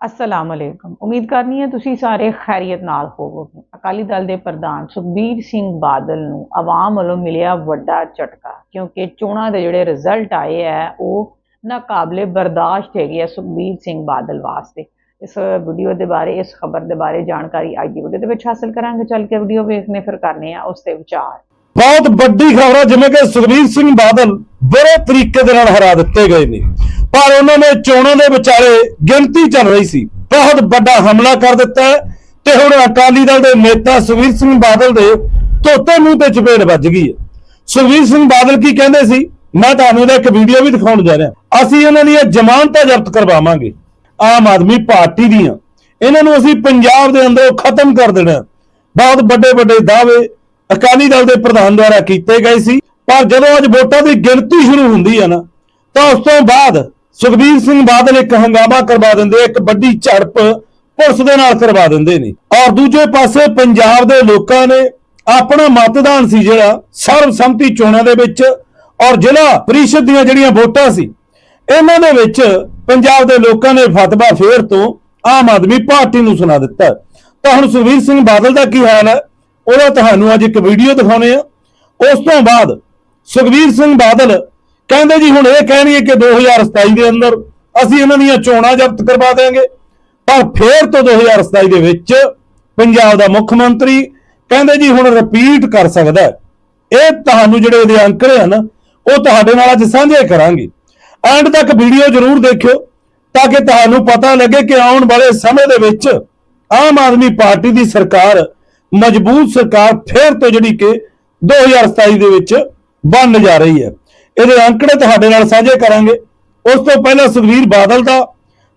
ਅਸਲਾਮ ਅਲੈਕਮ ਉਮੀਦ ਕਰਨੀ ਹੈ ਤੁਸੀਂ ਸਾਰੇ ਖੈਰੀਅਤ ਨਾਲ ਹੋਵੋਗੇ ਅਕਾਲੀ ਦਲ ਦੇ ਪ੍ਰਧਾਨ ਸੁਖਬੀਰ ਸਿੰਘ ਬਾਦਲ ਨੂੰ ਆਵਾਮ ਵੱਲੋਂ ਮਿਲਿਆ ਵੱਡਾ ਝਟਕਾ ਕਿਉਂਕਿ ਚੋਣਾਂ ਦੇ ਜਿਹੜੇ ਰਿਜ਼ਲਟ ਆਏ ਹੈ ਉਹ ਨਾਕਾਬਲੇ ਬਰਦਾਸ਼ਤ ਹੈਗੇ ਆ ਸੁਖਬੀਰ ਸਿੰਘ ਬਾਦਲ ਵਾਸਤੇ ਇਸ ਵੀਡੀਓ ਦੇ ਬਾਰੇ ਇਸ ਖਬਰ ਦੇ ਬਾਰੇ ਜਾਣਕਾਰੀ ਅੱਜ ਦੀ ਵੀਡੀਓ ਦੇ ਵਿੱਚ ਹਾਸਲ ਕਰਾਂਗੇ ਚੱਲ ਕੇ ਵੀਡੀਓ ਵੇਖਨੇ ਫਿਰ ਕਰਨੇ ਆ ਉਸ ਤੇ ਵਿਚਾਰ ਬਹੁਤ ਵੱਡੀ ਖਬਰ ਹੈ ਜਿਵੇਂ ਕਿ ਸੁਖਬੀਰ ਸਿੰਘ ਬਾਦਲ ਬੜੇ ਤਰੀਕੇ ਦੇ ਨਾਲ ਹਰਾ ਦਿੱਤੇ ਗਏ ਨੇ। ਪਰ ਉਹਨਾਂ ਨੇ ਚੋਣਾਂ ਦੇ ਵਿਚਾਲੇ ਗਿਣਤੀ ਚੱਲ ਰਹੀ ਸੀ। ਬਹੁਤ ਵੱਡਾ ਹਮਲਾ ਕਰ ਦਿੱਤਾ ਹੈ ਤੇ ਹੁਣ ਅਕਾਲੀ ਦਲ ਦੇ ਨੇਤਾ ਸੁਖਬੀਰ ਸਿੰਘ ਬਾਦਲ ਦੇ ਧੋਤੇ ਮੂੰਹ ਤੇ ਚਪੇੜ ਵੱਜ ਗਈ ਹੈ। ਸੁਖਬੀਰ ਸਿੰਘ ਬਾਦਲ ਕੀ ਕਹਿੰਦੇ ਸੀ? ਮੈਂ ਤੁਹਾਨੂੰ ਇਹਦਾ ਇੱਕ ਵੀਡੀਓ ਵੀ ਦਿਖਾਉਣ ਜਾ ਰਿਹਾ। ਅਸੀਂ ਇਹਨਾਂ ਦੀਆਂ ਜ਼ਮਾਨਤਾਂ ਜ਼ਬਤ ਕਰਵਾਵਾਂਗੇ। ਆਮ ਆਦਮੀ ਪਾਰਟੀ ਦੀਆਂ। ਇਹਨਾਂ ਨੂੰ ਅਸੀਂ ਪੰਜਾਬ ਦੇ ਅੰਦਰੋਂ ਖਤਮ ਕਰ ਦੇਣਾ ਬਹੁਤ ਵੱਡੇ ਵੱਡੇ ਦਾਅਵੇ ਅਕਾਲੀ ਦਲ ਦੇ ਪ੍ਰਧਾਨ ਦੁਆਰਾ ਕੀਤੇ ਗਏ ਸੀ। ਪਰ ਜਦੋਂ ਅੱਜ ਵੋਟਾਂ ਦੀ ਗਿਣਤੀ ਸ਼ੁਰੂ ਹੁੰਦੀ ਹੈ ਨਾ, ਤਾਂ ਉਸ ਤੋਂ ਬਾਅਦ ਸੁਖਬੀਰ ਸਿੰਘ ਬਾਦਲ ਇੱਕ ਹੰਗਾਮਾ ਕਰਵਾ ਦਿੰਦੇ, ਇੱਕ ਵੱਡੀ ਝੜਪ ਪੁਲਿਸ ਦੇ ਨਾਲ ਕਰਵਾ ਦਿੰਦੇ ਨੇ। ਔਰ ਦੂਜੇ ਪਾਸੇ ਪੰਜਾਬ ਦੇ ਲੋਕਾਂ ਨੇ ਆਪਣਾ ਮਤਦਾਨ ਸੀ ਜਿਹੜਾ ਸਰਬਸੰਮਤੀ ਚੋਣਾਂ ਦੇ ਵਿੱਚ ਔਰ ਜ਼ਿਲ੍ਹਾ ਪ੍ਰੀਸ਼ਦ ਦੀਆਂ ਜਿਹੜੀਆਂ ਵੋਟਾਂ ਸੀ, ਇਹਨਾਂ ਦੇ ਵਿੱਚ ਪੰਜਾਬ ਦੇ ਲੋਕਾਂ ਨੇ ਫਤਵਾ ਫੇਰ ਤੋਂ ਆਮ ਆਦਮੀ ਪਾਰਟੀ ਨੂੰ ਸੁਣਾ ਦਿੱਤਾ। ਤਾਂ ਹੁਣ ਸੁਖਬੀਰ ਸਿੰਘ ਬਾਦਲ ਦਾ ਕੀ ਹਾਲ ਹੈ? ਉਹਦਾ ਤੁਹਾਨੂੰ ਅੱਜ ਇੱਕ ਵੀਡੀਓ ਦਿਖਾਉਣੇ ਆ। ਉਸ ਤੋਂ ਬਾਅਦ ਸੁਖਬੀਰ ਸਿੰਘ ਬਾਦਲ ਕਹਿੰਦੇ ਜੀ ਹੁਣ ਇਹ ਕਹਿਣਗੇ ਕਿ 2027 ਦੇ ਅੰਦਰ ਅਸੀਂ ਇਹਨਾਂ ਦੀਆਂ ਚੋਣਾਂ ਜ਼ਬਤ ਕਰਵਾ ਦੇਵਾਂਗੇ। ਪਰ ਫੇਰ ਤੋਂ 2027 ਦੇ ਵਿੱਚ ਪੰਜਾਬ ਦਾ ਮੁੱਖ ਮੰਤਰੀ ਕਹਿੰਦੇ ਜੀ ਹੁਣ ਰਿਪੀਟ ਕਰ ਸਕਦਾ ਇਹ ਤੁਹਾਨੂੰ ਜਿਹੜੇ ਇਹਦੇ ਅੰਕੜੇ ਹਨ, ਉਹ ਤੁਹਾਡੇ ਨਾਲ ਅੱਜ ਸਾਂਝੇ ਕਰਾਂਗੇ। ਐਂਡ ਤੱਕ ਵੀਡੀਓ ਜ਼ਰੂਰ ਦੇਖਿਓ ਤਾਂ ਕਿ ਤੁਹਾਨੂੰ ਪਤਾ ਲੱਗੇ ਕਿ ਆਉਣ ਵਾਲੇ ਸਮੇਂ ਦੇ ਵਿੱਚ ਆਮ ਆਦਮੀ ਪਾਰਟੀ ਦੀ ਸਰਕਾਰ, ਮਜ਼ਬੂਤ ਸਰਕਾਰ ਫੇਰ ਤੋਂ ਜਿਹੜੀ ਕਿ 2027 ਦੇ ਵਿੱਚ ਬਣ ਜਾ ਰਹੀ ਹੈ। ਇਹਦੇ ਅੰਕੜੇ ਤੁਹਾਡੇ ਨਾਲ ਸਾਂਝੇ ਕਰਾਂਗੇ। ਉਸ ਤੋਂ ਪਹਿਲਾਂ ਸੁਖਵੀਰ ਬਾਦਲ ਦਾ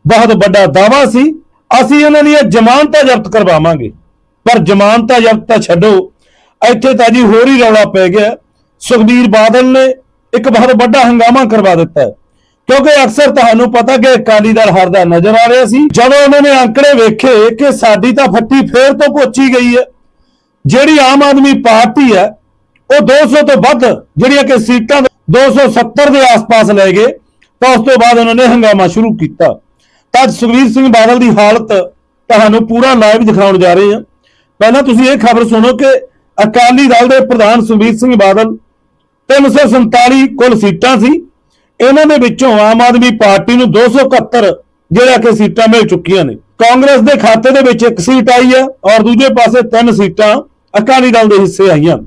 ਬਹੁਤ ਵੱਡਾ ਦਾਵਾ ਸੀ। ਅਸੀਂ ਇਹਨਾਂ ਦੀਆਂ ਜ਼ਮਾਨਤਾਂ ਜ਼ਬਤ ਕਰਵਾਵਾਂਗੇ। ਪਰ ਜ਼ਮਾਨਤਾਂ ਜ਼ਬਤ ਤਾਂ ਛੱਡੋ। ਇੱਥੇ ਤਾਂ ਜੀ ਹੋਰ ਹੀ ਰੌਲਾ ਪੈ ਗਿਆ। ਸੁਖਬੀਰ ਬਾਦਲ ਨੇ ਇੱਕ ਬਹੁਤ ਵੱਡਾ ਹੰਗਾਮਾ ਕਰਵਾ ਦਿੱਤਾ। ਕਿਉਂਕਿ ਅਕਸਰ ਤੁਹਾਨੂੰ ਪਤਾ ਕਿ ਅਕਾਲੀ ਦਲ ਹਰਦਾ ਨਜ਼ਰ ਆ ਰਿਹਾ ਸੀ। ਜਦੋਂ ਉਹਨਾਂ ਨੇ ਅੰਕੜੇ ਵੇਖੇ ਕਿ ਸਾਡੀ ਤਾਂ ਫੱਟੀ ਫੇਰ ਤੋਂ ਪੋਚੀ ਗਈ ਹੈ। ਜਿਹੜੀ ਆਮ ਆਦਮੀ ਪਾਰਟੀ ਹੈ ਉਹ 200 ਤੋਂ ਵੱਧ ਜਿਹੜੀਆਂ ਕਿ ਸੀਟਾਂ 270 ਦੇ ਆਸ-ਪਾਸ ਲੈ ਗਏ, ਤਾਂ ਉਸ ਤੋਂ ਬਾਅਦ ਉਹਨਾਂ ਨੇ ਹੰਗਾਮਾ ਸ਼ੁਰੂ ਕੀਤਾ। ਤਾਂ ਅੱਜ ਸਿੰਘ ਬਾਦਲ ਦੀ ਹਾਲਤ ਤੁਹਾਨੂੰ ਪੂਰਾ ਲਾਈਵ ਦਿਖਾਉਣ ਜਾ ਰਹੇ ਹਾਂ। ਪਹਿਲਾਂ ਤੁਸੀਂ ਇਹ ਖਬਰ ਸੁਣੋ ਕਿ ਅਕਾਲੀ ਦਲ ਦੇ ਪ੍ਰਧਾਨ ਸੁਖਬੀਰ ਸਿੰਘ ਬਾਦਲ 347 ਕੁੱਲ ਸੀਟਾਂ ਸੀ। ਇਹਨਾਂ ਦੇ ਵਿੱਚੋਂ ਆਮ ਆਦਮੀ ਪਾਰਟੀ ਨੂੰ 271 ਜਿਹੜਾ ਕਿ ਸੀਟਾਂ ਮਿਲ ਚੁੱਕੀਆਂ ਨੇ। ਕਾਂਗਰਸ ਦੇ ਖਾਤੇ ਦੇ ਵਿੱਚ ਇੱਕ ਸੀਟ ਆਈ ਹੈ ਔਰ ਦੂਜੇ ਪਾਸੇ ਤਿੰਨ ਸੀਟਾਂ। ਅਕਾਲੀ ਦਲ ਦੇ ਹਿੱਸੇ ਆਈਆਂ।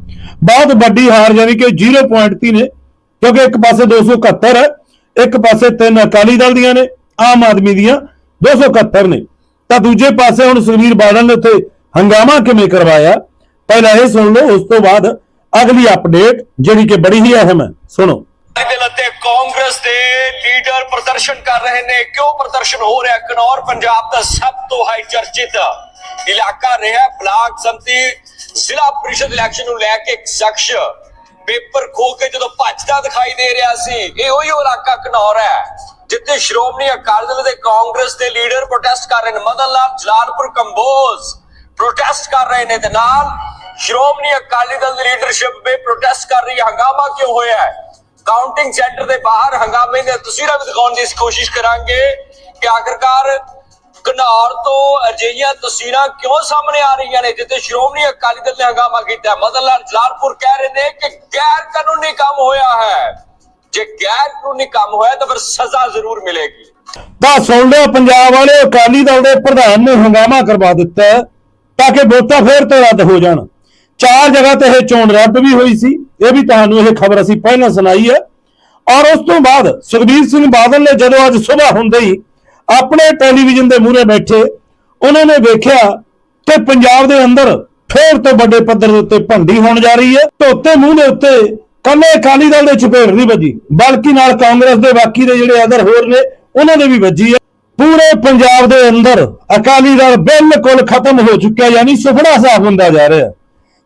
ਬਹੁਤ ਵੱਡੀ ਹਾਰ ਯਾਨੀ ਕਿ 0 ਨੇ, ਕਿਉਂਕਿ ਇੱਕ ਪਾਸੇ 271 ਹੈ, ਇੱਕ ਪਾਸੇ ਤਿੰਨ ਅਕਾਲੀ ਦਲ ਦੀਆਂ ਨੇ, ਆਮ ਆਦਮੀ ਦੀਆਂ 271 ਨੇ। ਤਾਂ ਦੂਜੇ ਪਾਸੇ ਹੁਣ ਸੁਖਬੀਰ ਬਾਦਲ ਨੇ ਉੱਥੇ ਹੰਗਾਮਾ ਕਿਵੇਂ ਕਰਵਾਇਆ? ਪਹਿਲਾਂ ਇਹ ਸੁਣ ਲਓ, ਉਸ ਤੋਂ ਬਾਅਦ ਅਗਲੀ ਅਪਡੇਟ ਜਿਹੜੀ ਕਿ ਬੜੀ ਹੀ ਅਹਿਮ ਹੈ। ਸੁਣੋ। ਅਤੇ ਕਾਂਗਰਸ ਦੇ ਲੀਡਰ ਪ੍ਰਦਰਸ਼ਨ ਕਰ ਰਹੇ ਨੇ। ਕਿਉਂ ਪ੍ਰਦਰਸ਼ਨ ਹੋ ਰਿਹਾ? ਕਨੌਰ, ਪੰਜਾਬ ਦਾ ਸਭ ਤੋਂ ਹਾਈ ਚਰਚਿਤ ਇਲਾਕਾ ਰਿਹਾ ਬਲਾਕ ਸੰਮਤੀ ਜ਼ਿਲ੍ਹਾ ਪ੍ਰੀਸ਼ਦ ਇਲੈਕਸ਼ਨ ਨੂੰ ਲੈ ਕੇ ਇੱਕ ਸ਼ਖਸ ਪੇਪਰ ਖੋ ਕੇ ਜਦੋਂ ਭੱਜਦਾ ਦਿਖਾਈ ਦੇ ਰਿਹਾ ਸੀ, ਇਹੋ ਹੀ ਇਲਾਕਾ ਕਨੌਰ ਹੈ, ਜਿੱਥੇ ਸ਼੍ਰੋਮਣੀ ਅਕਾਲੀ ਦਲ ਤੇ ਕਾਂਗਰਸ ਦੇ ਲੀਡਰ ਪ੍ਰੋਟੈਸਟ ਕਰ ਰਹੇ ਨੇ। ਮਦਨ ਲਾਲ ਜਲਾਲਪੁਰ ਕੰਬੋਜ ਪ੍ਰੋਟੈਸਟ ਕਰ ਰਹੇ ਨੇ। ਤੇ ਨਾਲ ਸ਼੍ਰੋਮਣੀ ਅਕਾਲੀ ਦਲ ਦੀ ਲੀਡਰਸ਼ਿਪ ਵੀ ਪ੍ਰੋਟੈਸਟ ਕਰ ਰਹੀ ਹੈ। ਹੰਗਾਮਾ ਕਿਉਂ ਹੋਇਆ ਹੈ? ਕਾਊਂਟਿੰਗ ਸੈਂਟਰ ਦੇ ਬਾਹਰ ਹੰਗਾਮੇ ਦੀਆਂ ਤਸਵੀਰਾਂ ਵੀ ਦਿਖਾਉਣ ਦੀ ਕੋਸ਼ਿਸ਼ ਕਰਾਂਗੇ ਕਿ ਆਖਰਕਾਰ ਘਨੌਰ ਤੋਂ ਅਜਿਹੀਆਂ ਤਸਵੀਰਾਂ ਕਿਉਂ ਸਾਹਮਣੇ ਆ ਰਹੀਆਂ ਨੇ, ਜਿੱਥੇ ਸ਼੍ਰੋਮਣੀ ਅਕਾਲੀ ਦਲ ਨੇ ਹੰਗਾਮਾ ਕੀਤਾ ਮਦਨ ਲਾਲ ਜਲਾਲਪੁਰ ਕਹਿ ਰਹੇ ਨੇ ਕਿ ਗੈਰ ਕਾਨੂੰਨੀ ਕੰਮ ਹੋਇਆ ਹੈ। ਜੇ ਗੈਰ ਕਾਨੂੰਨੀ ਕੰਮ ਹੋਇਆ ਤਾਂ ਫਿਰ ਸਜ਼ਾ ਜ਼ਰੂਰ ਮਿਲੇਗੀ। ਤਾਂ ਸੁਣ ਲਿਓ, ਪੰਜਾਬ ਵਾਲੇ ਅਕਾਲੀ ਦਲ ਦੇ ਪ੍ਰਧਾਨ ਨੇ ਹੰਗਾਮਾ ਕਰਵਾ ਦਿੱਤਾ ਤਾਂ ਕਿ ਵੋਟਾਂ ਫੇਰ ਤੋਂ ਰੱਦ ਹੋ ਜਾਣ। ਚਾਰ ਜਗ੍ਹਾ ਤੇ ਇਹ ਚੋਣ ਰੱਦ ਵੀ ਹੋਈ ਸੀ। ਇਹ ਵੀ ਤੁਹਾਨੂੰ ਇਹ ਖਬਰ ਅਸੀਂ ਪਹਿਲਾਂ ਸੁਣਾਈ ਹੈ। ਔਰ ਉਸ ਤੋਂ ਬਾਅਦ ਸੁਖਬੀਰ ਸਿੰਘ ਬਾਦਲ ਨੇ ਜਦੋਂ ਅੱਜ ਸਵੇਰ ਹੁੰਦੇ ਹੀ ਆਪਣੇ ਟੈਲੀਵਿਜ਼ਨ ਦੇ ਮੂਹਰੇ ਬੈਠੇ ਉਹਨਾਂ ਨੇ ਵੇਖਿਆ ਕਿ ਪੰਜਾਬ ਦੇ ਅੰਦਰ ਫੇਰ ਤੋਂ ਵੱਡੇ ਪੱਧਰ ਦੇ ਉੱਤੇ ਭੰਡੀ ਹੋਣ ਜਾ ਰਹੀ ਹੈ। ਧੋਤੇ ਮੂੰਹ ਦੇ ਉੱਤੇ ਕੱਲੇ ਅਕਾਲੀ ਦਲ ਦੇ ਚਪੇੜ ਨਹੀਂ ਵੱਜੀ, ਬਲਕਿ ਨਾਲ ਕਾਂਗਰਸ ਦੇ ਬਾਕੀ ਦੇ ਜਿਹੜੇ ਅਦਰ ਹੋਰ ਨੇ, ਉਹਨਾਂ ਦੇ ਵੀ ਵੱਜੀ ਹੈ। ਪੂਰੇ ਪੰਜਾਬ ਦੇ ਅੰਦਰ ਅਕਾਲੀ ਦਲ ਬਿਲਕੁਲ ਖਤਮ ਹੋ ਚੁੱਕਿਆ, ਯਾਨੀ ਸੁਪਨਾ ਸਾਫ਼ ਹੁੰਦਾ ਜਾ ਰਿਹਾ।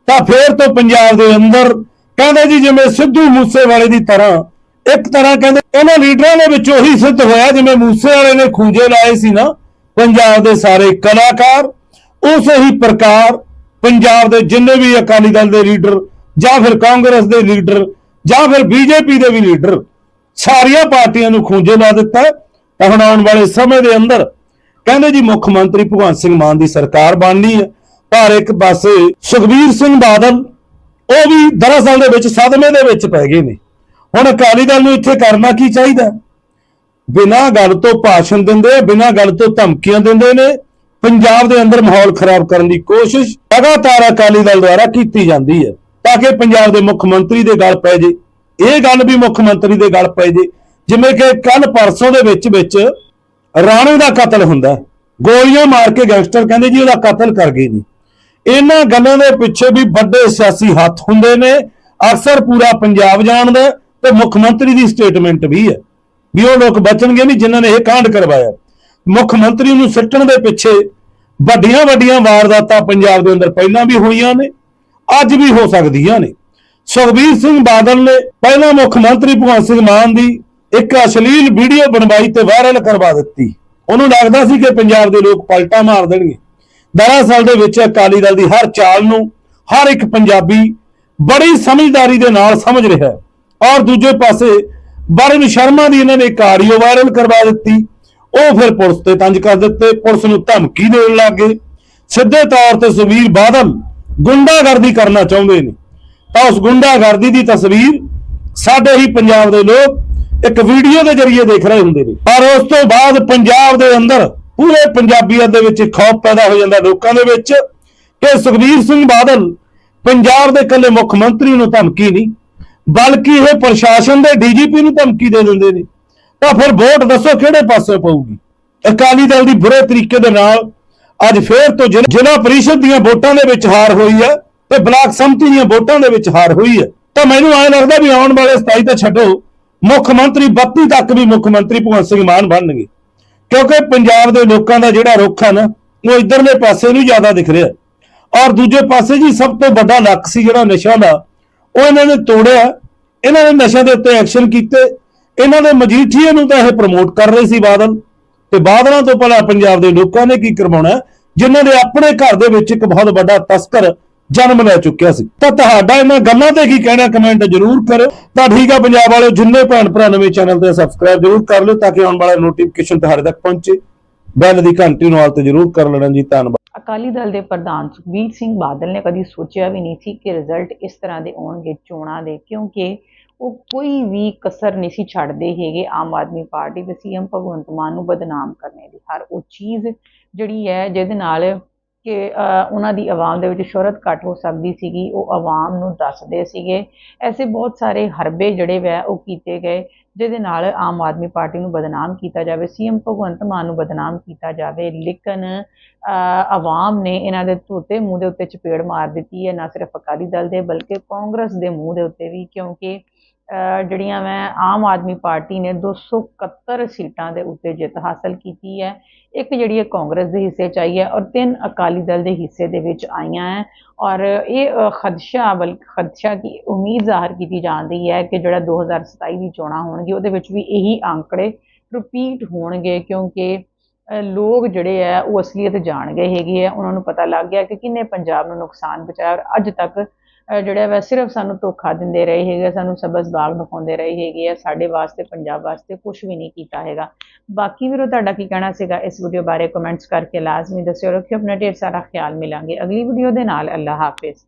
ਤਾਂ ਫੇਰ ਤੋਂ ਪੰਜਾਬ ਦੇ ਅੰਦਰ ਕਹਿੰਦੇ ਜੀ ਜਿਵੇਂ ਸਿੱਧੂ ਮੂਸੇਵਾਲੇ ਦੀ ਤਰ੍ਹਾਂ ਇੱਕ ਤਰ੍ਹਾਂ ਕਹਿੰਦੇ ਇਹਨਾਂ ਲੀਡਰਾਂ ਦੇ ਵਿੱਚ ਉਹੀ ਸਿੱਧ ਹੋਇਆ, ਜਿਵੇਂ ਮੂਸੇਵਾਲੇ ਨੇ ਖੂੰਜੇ ਲਾਏ ਸੀ ਨਾ, ਪੰਜਾਬ ਦੇ ਸਾਰੇ ਕਲਾਕਾਰ, ਉਸੇ ਹੀ ਪ੍ਰਕਾਰ ਪੰਜਾਬ ਦੇ ਜਿੰਨੇ ਵੀ ਅਕਾਲੀ ਦਲ ਦੇ ਲੀਡਰ, ਜਾਂ ਫਿਰ ਕਾਂਗਰਸ ਦੇ ਲੀਡਰ, ਜਾਂ ਫਿਰ ਬੀਜੇਪੀ ਦੇ ਵੀ ਲੀਡਰ, ਸਾਰੀਆਂ ਪਾਰਟੀਆਂ ਨੂੰ ਖੂੰਜੇ ਲਾ ਦਿੱਤਾ ਤਾਂ ਹੁਣ ਆਉਣ ਵਾਲੇ ਸਮੇਂ ਦੇ ਅੰਦਰ ਕਹਿੰਦੇ ਜੀ ਮੁੱਖ ਮੰਤਰੀ ਭਗਵੰਤ ਸਿੰਘ ਮਾਨ ਦੀ ਸਰਕਾਰ ਬਣਨੀ ਹੈ। ਪਰ ਇੱਕ ਪਾਸੇ ਸੁਖਬੀਰ ਸਿੰਘ ਬਾਦਲ, ਉਹ ਵੀ ਦਰਅਸਲ ਦੇ ਵਿੱਚ ਸਦਮੇ ਦੇ ਵਿੱਚ ਪੈ ਗਏ ਨੇ। ਹੁਣ ਅਕਾਲੀ ਦਲ ਨੂੰ ਇੱਥੇ ਕਰਨਾ ਕੀ ਚਾਹੀਦਾ? ਬਿਨਾਂ ਗੱਲ ਤੋਂ ਭਾਸ਼ਣ ਦਿੰਦੇ, ਬਿਨਾਂ ਗੱਲ ਤੋਂ ਧਮਕੀਆਂ ਦਿੰਦੇ ਨੇ, ਪੰਜਾਬ ਦੇ ਅੰਦਰ ਮਾਹੌਲ ਖਰਾਬ ਕਰਨ ਦੀ ਕੋਸ਼ਿਸ਼ ਲਗਾਤਾਰ ਅਕਾਲੀ ਦਲ ਦੁਆਰਾ ਕੀਤੀ ਜਾਂਦੀ ਹੈ, ਤਾਂ ਕਿ ਪੰਜਾਬ ਦੇ ਮੁੱਖ ਮੰਤਰੀ ਦੇ ਗੱਲ ਪੈ ਜੇ। ਇਹ ਗੱਲ ਵੀ ਮੁੱਖ ਮੰਤਰੀ ਦੇ ਗੱਲ ਪੈ ਜੇ, ਜਿਵੇਂ ਕਿ ਕੱਲ ਪਰਸੋਂ ਦੇ ਵਿੱਚ ਵਿੱਚ ਰਾਣੇ ਦਾ ਕਤਲ ਹੁੰਦਾ ਗੋਲੀਆਂ ਮਾਰ ਕੇ ਗੈਂਗਸਟਰ ਕਹਿੰਦੇ ਜੀ ਉਹਦਾ ਕਤਲ ਕਰ ਗਏ ਨੇ। ਇਹਨਾਂ ਗੱਲਾਂ ਦੇ ਪਿੱਛੇ ਵੀ ਵੱਡੇ ਸਿਆਸੀ ਹੱਥ ਹੁੰਦੇ ਨੇ। ਅਕਸਰ ਪੂਰਾ ਪੰਜਾਬ ਜਾਣਦਾ ਤੇ ਮੁੱਖ ਮੰਤਰੀ ਦੀ ਸਟੇਟਮੈਂਟ ਵੀ ਹੈ ਵੀ ਉਹ ਲੋਕ ਬਚਣਗੇ ਨਹੀਂ ਜਿਨ੍ਹਾਂ ਨੇ ਇਹ ਕਾਂਡ ਕਰਵਾਇਆ। ਮੁੱਖ ਮੰਤਰੀ ਨੂੰ ਸਿੱਟਣ ਦੇ ਪਿੱਛੇ ਵੱਡੀਆਂ ਵੱਡੀਆਂ ਵਾਰਦਾਤਾਂ ਪੰਜਾਬ ਦੇ ਅੰਦਰ ਪਹਿਲਾਂ ਵੀ ਹੋਈਆਂ ਨੇ, ਅੱਜ ਵੀ ਹੋ ਸਕਦੀਆਂ ਨੇ। ਸੁਖਬੀਰ ਸਿੰਘ ਬਾਦਲ ਨੇ ਪਹਿਲਾਂ ਮੁੱਖ ਮੰਤਰੀ ਭਗਵੰਤ ਸਿੰਘ ਮਾਨ ਦੀ ਇੱਕ ਅਸ਼ਲੀਲ ਵੀਡੀਓ ਬਣਵਾਈ ਤੇ ਵਾਇਰਲ ਕਰਵਾ ਦਿੱਤੀ। ਉਹਨੂੰ ਲੱਗਦਾ ਸੀ ਕਿ ਪੰਜਾਬ ਦੇ ਲੋਕ ਪਲਟਾ ਮਾਰ ਦੇਣਗੇ। ਦਰਅਸਲ ਦੇ ਵਿੱਚ ਅਕਾਲੀ ਦਲ ਦੀ ਹਰ ਚਾਲ ਨੂੰ ਹਰ ਇੱਕ ਪੰਜਾਬੀ ਬੜੀ ਸਮਝਦਾਰੀ ਦੇ ਨਾਲ ਸਮਝ ਰਿਹਾ ਹੈ। ਔਰ ਦੂਜੇ ਪਾਸੇ ਵਰਨ ਸ਼ਰਮਾ ਦੀ ਇਹਨਾਂ ਨੇ ਇੱਕ ਆਡੀਓ ਵਾਇਰਲ ਕਰਵਾ ਦਿੱਤੀ। ਉਹ ਫਿਰ ਪੁਲਿਸ ਤੇ ਤੰਜ ਕਰ ਦਿੱਤੇ। ਪੁਲਿਸ ਨੂੰ ਧਮਕੀ ਦੇਣ ਲੱਗ ਗਏ। ਸਿੱਧੇ ਤੌਰ ਤੇ ਸੁਖਬੀਰ ਬਾਦਲ ਗੁੰਡਾਗਰਦੀ ਕਰਨਾ ਚਾਹੁੰਦੇ ਨੇ। ਤਾਂ ਉਸ ਗੁੰਡਾਗਰਦੀ ਦੀ ਤਸਵੀਰ ਸਾਡੇ ਹੀ ਪੰਜਾਬ ਦੇ ਲੋਕ ਇੱਕ ਵੀਡੀਓ ਦੇ ਜ਼ਰੀਏ ਦੇਖ ਰਹੇ ਹੁੰਦੇ ਨੇ। ਪਰ ਉਸ ਤੋਂ ਬਾਅਦ ਪੰਜਾਬ ਦੇ ਅੰਦਰ ਪੂਰੇ ਪੰਜਾਬੀਅਤ ਦੇ ਵਿੱਚ ਖੌਫ ਪੈਦਾ ਹੋ ਜਾਂਦਾ ਲੋਕਾਂ ਦੇ ਵਿੱਚ ਕਿ ਸੁਖਬੀਰ ਸਿੰਘ ਬਾਦਲ ਪੰਜਾਬ ਦੇ ਇਕੱਲੇ ਮੁੱਖ ਮੰਤਰੀ ਨੂੰ ਧਮਕੀ ਨਹੀਂ ਬਲਕਿ ਇਹ ਪ੍ਰਸ਼ਾਸਨ ਦੇ ਡੀਜੀਪੀ ਨੂੰ ਧਮਕੀ ਦੇ ਦਿੰਦੇ ਨੇ। ਤਾਂ ਫਿਰ ਵੋਟ ਦੱਸੋ ਕਿਹੜੇ ਪਾਸੇ ਪਊਗੀ? ਅਕਾਲੀ ਦਲ ਦੀ ਬੁਰੇ ਤਰੀਕੇ ਦੇ ਨਾਲ ਅੱਜ ਫੇਰ ਤੋਂ ਜ਼ਿਲ੍ਹਾ ਪਰਿਸ਼ਦ ਦੀਆਂ ਵੋਟਾਂ ਦੇ ਵਿੱਚ ਹਾਰ ਹੋਈ ਹੈ ਤੇ ਬਲਾਕ ਸੰਮਤੀ ਦੀਆਂ ਵੋਟਾਂ ਦੇ ਵਿੱਚ ਹਾਰ ਹੋਈ ਹੈ। ਤਾਂ ਮੈਨੂੰ ਐਂ ਲੱਗਦਾ ਵੀ ਆਉਣ ਵਾਲੇ 27 ਤਾਂ ਛੱਡੋ, ਮੁੱਖ ਮੰਤਰੀ 32 ਤੱਕ ਵੀ ਮੁੱਖ ਮੰਤਰੀ ਭਗਵੰਤ ਸਿੰਘ ਮਾਨ ਬਣਨਗੇ। ਕਿਉਂਕਿ ਪੰਜਾਬ ਦੇ ਲੋਕਾਂ ਦਾ ਜਿਹੜਾ ਰੁੱਖ ਹੈ ਨਾ, ਉਹ ਇਧਰਲੇ ਪਾਸੇ ਨੂੰ ਜ਼ਿਆਦਾ ਦਿਖ ਰਿਹਾ। ਔਰ ਦੂਜੇ ਪਾਸੇ ਜੀ ਸਭ ਤੋਂ ਵੱਡਾ ਲੱਕ ਸੀ ਜਿਹੜਾ ਨਸ਼ਾ ਦਾ ਉਹ ਇਹਨਾਂ ਨੇ ਤੋੜਿਆ, ਇਹਨਾਂ ਨੇ ਨਸ਼ਿਆਂ ਦੇ ਉੱਤੇ ਐਕਸ਼ਨ ਕੀਤੇ, ਇਹਨਾਂ ਦੇ ਮਜੀਠੀਏ ਨੂੰ ਤਾਂ ਇਹ ਪ੍ਰਮੋਟ ਕਰ ਰਹੇ ਸੀ ਬਾਦਲ, ਤੇ ਬਾਦਲਾਂ ਤੋਂ ਪਹਿਲਾਂ ਪੰਜਾਬ ਦੇ ਲੋਕਾਂ ਨੇ ਕੀ ਕਰਵਾਉਣਾ ਹੈ? ਜਿਨ੍ਹਾਂ ਦੇ ਆਪਣੇ ਘਰ ਦੇ ਵਿੱਚ ਇੱਕ ਬਹੁਤ ਵੱਡਾ ਤਸਕਰ ਜਨਮ ਲੈ ਚੁੱਕਿਆ ਸੀ। ਤਾਂ ਤੁਹਾਡਾ ਇਹਨਾਂ ਗੱਲਾਂ ਤੇ ਕੀ ਕਹਿਣਾ ਕਮੈਂਟ ਜ਼ਰੂਰ ਕਰੋ ਤਾਂ ਠੀਕ ਆ ਪੰਜਾਬ ਵਾਲਿਓ, ਜਿੰਨੇ ਭੈਣ ਭਰਾ ਨਵੇਂ ਚੈਨਲ ਤੇ ਸਬਸਕ੍ਰਾਈਬ ਜ਼ਰੂਰ ਕਰ ਲਿਓ, ਤਾਂ ਕਿ ਆਉਣ ਵਾਲਾ ਨੋਟੀਫਿਕੇਸ਼ਨ ਤੁਹਾਡੇ ਤੱਕ ਪਹੁੰਚੇ। ਬੈਲ ਦੀ ਘੰਟੀ ਨੂੰ ਆਲ ਤੇ ਜ਼ਰੂਰ ਕਰ ਲੈਣਾ ਜੀ, ਧੰਨਵਾਦ। ਅਕਾਲੀ ਦਲ ਦੇ ਪ੍ਰਧਾਨ ਸੁਖਬੀਰ ਸਿੰਘ ਬਾਦਲ ਨੇ ਕਦੀ ਸੋਚਿਆ ਵੀ ਨਹੀਂ ਸੀ ਕਿ ਰਿਜ਼ਲਟ ਇਸ ਤਰ੍ਹਾਂ ਦੇ ਆਉਣਗੇ ਚੋਣਾਂ ਦੇ, ਕਿਉਂਕਿ ਉਹ ਕੋਈ ਵੀ ਕਸਰ ਨਹੀਂ ਸੀ ਛੱਡਦੇ ਹੈਗੇ। ਆਮ ਆਦਮੀ ਪਾਰਟੀ ਦੇ ਸੀਐਮ ਭਗਵੰਤ ਮਾਨ ਨੂੰ ਬਦਨਾਮ ਕਰਨੇ ਦੀ ਹਰ ਉਹ ਚੀਜ਼ ਜਿਹੜੀ ਹੈ ਜਿਹਦੇ ਨਾਲ ਕਿ ਉਹਨਾਂ ਦੀ ਆਵਾਮ ਦੇ ਵਿੱਚ ਸ਼ੋਹਰਤ ਘੱਟ ਹੋ ਸਕਦੀ ਸੀਗੀ, ਉਹ ਆਵਾਮ ਨੂੰ ਦੱਸਦੇ ਸੀਗੇ। ਐਸੇ ਬਹੁਤ ਸਾਰੇ ਹਰਬੇ ਜਿਹੜੇ ਵੈ, ਉਹ ਕੀਤੇ ਗਏ, ਜਿਹਦੇ ਨਾਲ ਆਮ ਆਦਮੀ ਪਾਰਟੀ ਨੂੰ ਬਦਨਾਮ ਕੀਤਾ ਜਾਵੇ, ਸੀਐਮ ਭਗਵੰਤ ਮਾਨ ਨੂੰ ਬਦਨਾਮ ਕੀਤਾ ਜਾਵੇ। ਲੇਕਿਨ ਆਵਾਮ ਨੇ ਇਹਨਾਂ ਦੇ ਧੋਤੇ ਮੂੰਹ ਦੇ ਉੱਤੇ ਚਪੇੜ ਮਾਰ ਦਿੱਤੀ ਹੈ, ਨਾ ਸਿਰਫ ਅਕਾਲੀ ਦਲ ਦੇ ਬਲਕਿ ਕਾਂਗਰਸ ਦੇ ਮੂੰਹ ਦੇ ਉੱਤੇ ਵੀ, ਕਿਉਂਕਿ ਜਿਹੜੀਆਂ ਮੈਂ ਆਮ ਆਦਮੀ ਪਾਰਟੀ ਨੇ 271 ਸੀਟਾਂ ਦੇ ਉੱਤੇ ਜਿੱਤ ਹਾਸਲ ਕੀਤੀ ਹੈ। ਇੱਕ ਜਿਹੜੀ ਹੈ ਕਾਂਗਰਸ ਦੇ ਹਿੱਸੇ ਚ ਆਈ ਹੈ ਔਰ ਤਿੰਨ ਅਕਾਲੀ ਦਲ ਦੇ ਹਿੱਸੇ ਦੇ ਵਿੱਚ ਆਈਆਂ ਹੈ। ਔਰ ਇਹ ਖਦਸ਼ਾ ਬਲਕਿ ਖਦਸ਼ਾ ਕੀ ਉਮੀਦ ਜ਼ਾਹਰ ਕੀਤੀ ਜਾਂਦੀ ਹੈ ਕਿ ਜਿਹੜਾ 2027 ਦੀ ਚੋਣਾਂ ਹੋਣਗੀ ਉਹਦੇ ਵਿੱਚ ਵੀ ਇਹੀ ਅੰਕੜੇ ਰਿਪੀਟ ਹੋਣਗੇ ਕਿਉਂਕਿ ਲੋਕ ਜਿਹੜੇ ਆ ਉਹ ਅਸਲੀਅਤ ਜਾਣ ਗਏ ਹੈਗੇ ਆ ਉਹਨਾਂ ਨੂੰ ਪਤਾ ਲੱਗ ਗਿਆ ਕਿ ਕਿੰਨੇ ਪੰਜਾਬ ਨੂੰ ਨੁਕਸਾਨ ਪਹੁੰਚਾਇਆ ਔਰ ਅੱਜ ਤੱਕ ਜਿਹੜਾ ਵੈ ਸਿਰਫ ਸਾਨੂੰ ਧੋਖਾ ਦਿੰਦੇ ਰਹੇ ਹੈਗੇ, ਸਾਨੂੰ ਸਬਜ਼ ਬਾਗ ਦਿਖਾਉਂਦੇ ਰਹੇ ਹੈਗੇ ਆ, ਸਾਡੇ ਵਾਸਤੇ, ਪੰਜਾਬ ਵਾਸਤੇ ਕੁਝ ਵੀ ਨਹੀਂ ਕੀਤਾ ਹੈਗਾ। ਬਾਕੀ ਵੀਰੋ, ਤੁਹਾਡਾ ਕੀ ਕਹਿਣਾ ਸੀਗਾ? ਇਸ ਵੀਡੀਓ ਬਾਰੇ ਕਮੈਂਟਸ ਕਰਕੇ ਲਾਜ਼ਮੀ ਦੱਸਿਓ, ਰੱਖਿਓ, ਆਪਣਾ ਢੇਰ ਸਾਰਾ ਖਿਆਲ ਮਿਲਾਂਗੇ। ਅਗਲੀ ਵੀਡੀਓ ਦੇ ਨਾਲ ਅੱਲਾ ਹਾਫਿਜ਼।